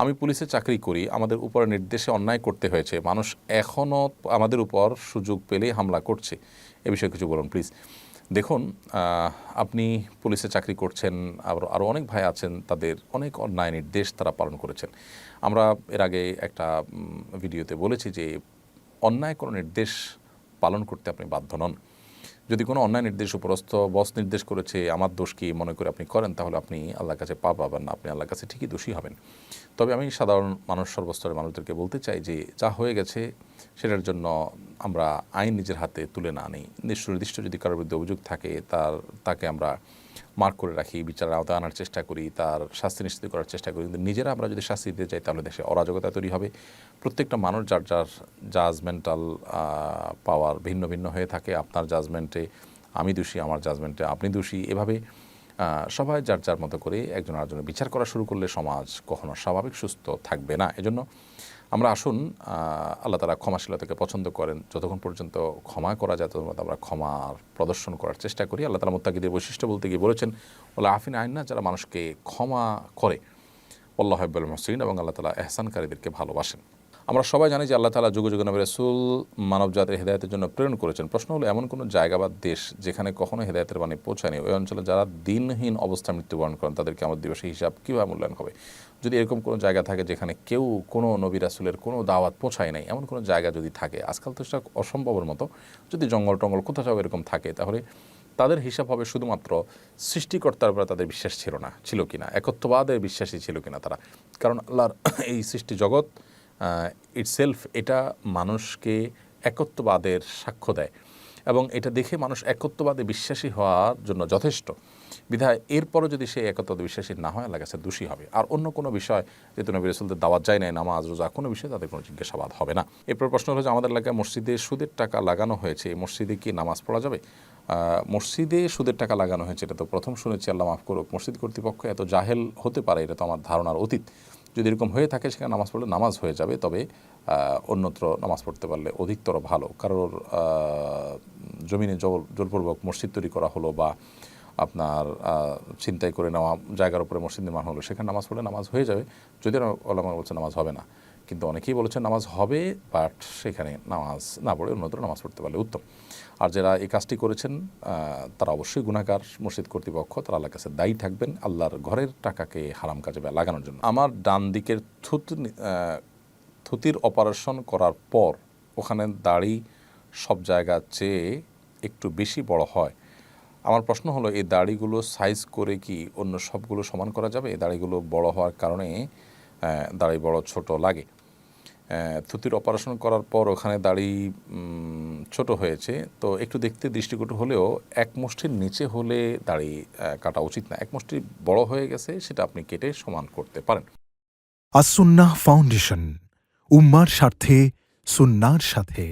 আমি পুলিশে চাকরি করি, আমাদের উপরে নির্দেশে অন্যায় করতে হয়েছে। মানুষ এখনও আমাদের উপর সুযোগ পেলেই হামলা করছে। এ বিষয়ে কিছু বলুন প্লিজ দেখুন আপনি পুলিশে চাকরি করছেন, আবার আরও অনেক ভাই আছেন, তাদের অনেক অন্যায় নির্দেশ তারা পালন করেছেন। আমরা এর আগে একটা ভিডিওতে বলেছি যে, অন্যায় কোনো নির্দেশ পালন করতে আপনি বাধ্য নন। যদি কোনো অন্যায় নির্দেশ উপরস্থ বস নির্দেশ করেছে, আমার দোষ কি মনে করে আপনি করেন, তাহলে আপনি আল্লাহর কাছে পা পাবেন না, আপনি আল্লাহর কাছে ঠিকই দোষী হবেন। তবে আমি সাধারণ মানুষ, সর্বস্তরের মানুষদেরকে বলতে চাই যে, যা হয়ে গেছে সেটার জন্য আমরা আইন নিজের হাতে তুলে না নিই নির্দিষ্ট নির্দিষ্ট যদি কারোর বিরুদ্ধে অভিযোগ থাকে, তার, তাকে আমরা মার্ক করে রাখি, বিচারের আওতায় আনার চেষ্টা করি, তার শাস্তি নিশ্চিত করার চেষ্টা করি। কিন্তু নিজেরা আমরা যদি শাস্তি দিতে চাই, তাহলে দেশে অরাজকতা তৈরি হবে। প্রত্যেকটা মানুষ যার যার জাজমেন্টাল পাওয়ার ভিন্ন ভিন্ন হয়ে থাকে, আপনার জাজমেন্টে আমি দোষী, আমার জাজমেন্টে আপনি দোষী। এভাবে সবাই যার যার মতো করে একজন আরেকজনের বিচার করা শুরু করলে সমাজ কখনো স্বাভাবিক সুস্থ থাকবে না। এজন্য আমরা আসুন আল্লাহ তালা ক্ষমাশীলতাকে পছন্দ করেন। যতক্ষণ পর্যন্ত ক্ষমা করা যায়, ততক্ষণ আমরা ক্ষমার প্রদর্শন করার চেষ্টা করি। আল্লাহ তালা মোত্তাকিদের বৈশিষ্ট্য বলতে গিয়ে বলেছেন ওলা আফিন আইন না, যারা মানুষকে ক্ষমা করে। আল্লাহ হাব্বুল মহসিন এবং আল্লাহ তালা এহসানকারীদেরকে ভালোবাসেন। আমরা সবাই জানি যে আল্লাহ তালা যুগ যুগ নবী রসুল মানব জাতির হেদায়তের জন্য প্রেরণ করেছেন। প্রশ্ন হলো, এমন কোনো জায়গা বা দেশ যেখানে কখনো হেদায়তের বাণী পৌঁছায়নি? ওই অঞ্চলে যারা দিনহীন অবস্থায় মৃত্যুবরণ করেন, তাদেরকে আমার দিবসের হিসাব কীভাবে মূল্যায়ন হবে? যদি এরকম কোনো জায়গা থাকে যেখানে কেউ কোনো নবী রাসুলের কোনো দাওয়াত পৌঁছায় নাই, এমন কোনো জায়গা যদি থাকে, আজকাল তো সেটা অসম্ভবের মতো, যদি জঙ্গল টঙ্গল কোথাও সব এরকম থাকে, তাহলে তাদের হিসাব হবে শুধুমাত্র সৃষ্টিকর্তার উপরে তাদের বিশ্বাস ছিল না, ছিল কিনা, একত্ববাদের বিশ্বাসী ছিল কিনা তারা। কারণ আল্লাহর এই সৃষ্টি জগৎ ইটসেলফ এটা মানুষকে একত্ববাদের সাক্ষ্য দেয় এবং এটা দেখে মানুষ একত্ববাদে বিশ্বাসী হওয়ার জন্য যথেষ্ট। বিধায় এরপরও যদি সে একত্ববাদে বিশ্বাসী না হয় আল্লাহ কাছে দোষী হবে। আর অন্য কোনো বিষয় যেহেতু নবী রসুলদের দাওয়াত যায় নাই, নামাজ, রোজা, কোনো বিষয়ে তাদের কোনো জিজ্ঞাসাবাদ হবে না। এরপর প্রশ্ন হলো যে, আমাদের এলাকায় মসজিদে সুদের টাকা লাগানো হয়েছে, এই মসজিদে কি নামাজ পড়া যাবে? মসজিদে সুদের টাকা লাগানো হয়েছে, এটা তো প্রথম শুনেছি, আল্লাহ মাফ করুক। মসজিদ কর্তৃপক্ষ এত জাহেল হতে পারে, এটা তো আমার ধারণার অতীত। যদি এরকম হয়ে থাকে, সেখানে নামাজ পড়লে নামাজ হয়ে যাবে। তবে অন্যত্র নামাজ পড়তে পারলে অধিকতর ভালো। কারোর জমিনে জল জলপূর্বক মসজিদ তৈরি করা হলো বা আপনার চিন্তাই করে নেওয়া, জায়গার উপরে মসজিদ নির্মাণ হলো, সেখানে নামাজ পড়লে নামাজ হয়ে যাবে। যদি ওলামা বলছে নামাজ হবে না। কিন্তু অনেকেই বলেছেন নামাজ হবে বাট সেখানে নামাজ না পড়ে অন্যত্র নামাজ পড়তে পারলে উত্তম। আর যারা এই কাজটি করেছেন তারা অবশ্যই গুণাকার মসজিদ কর্তৃপক্ষ, তারা আল্লাহর কাছে দায়ী থাকবেন আল্লাহর ঘরের টাকাকে হারাম কাজে লাগানোর জন্য। আমার ডান দিকের থুত থুতির অপারেশন করার পর ওখানে দাড়ি সব জায়গার চেয়ে একটু বেশি বড় হয়। আমার প্রশ্ন হলো, এই দাড়িগুলো সাইজ করে কি অন্য সবগুলো সমান করা যাবে? এই দাড়িগুলো বড় হওয়ার কারণে দাড়ি বড় ছোট লাগে। থুতির অপারেশন করার পর ওখানে দাড়ি ছোট হয়েছে। তো একটু দেখতে দৃষ্টিকটু হলেও এক মুষ্টির নিচে হলে দাড়ি কাটা উচিত না। এক মুষ্টি বড় হয়ে গেছে, সেটা আপনি কেটে সমান করতে পারেন। আসুন্না ফাউন্ডেশন, উম্মার স্বার্থে, সুন্নার সাথে।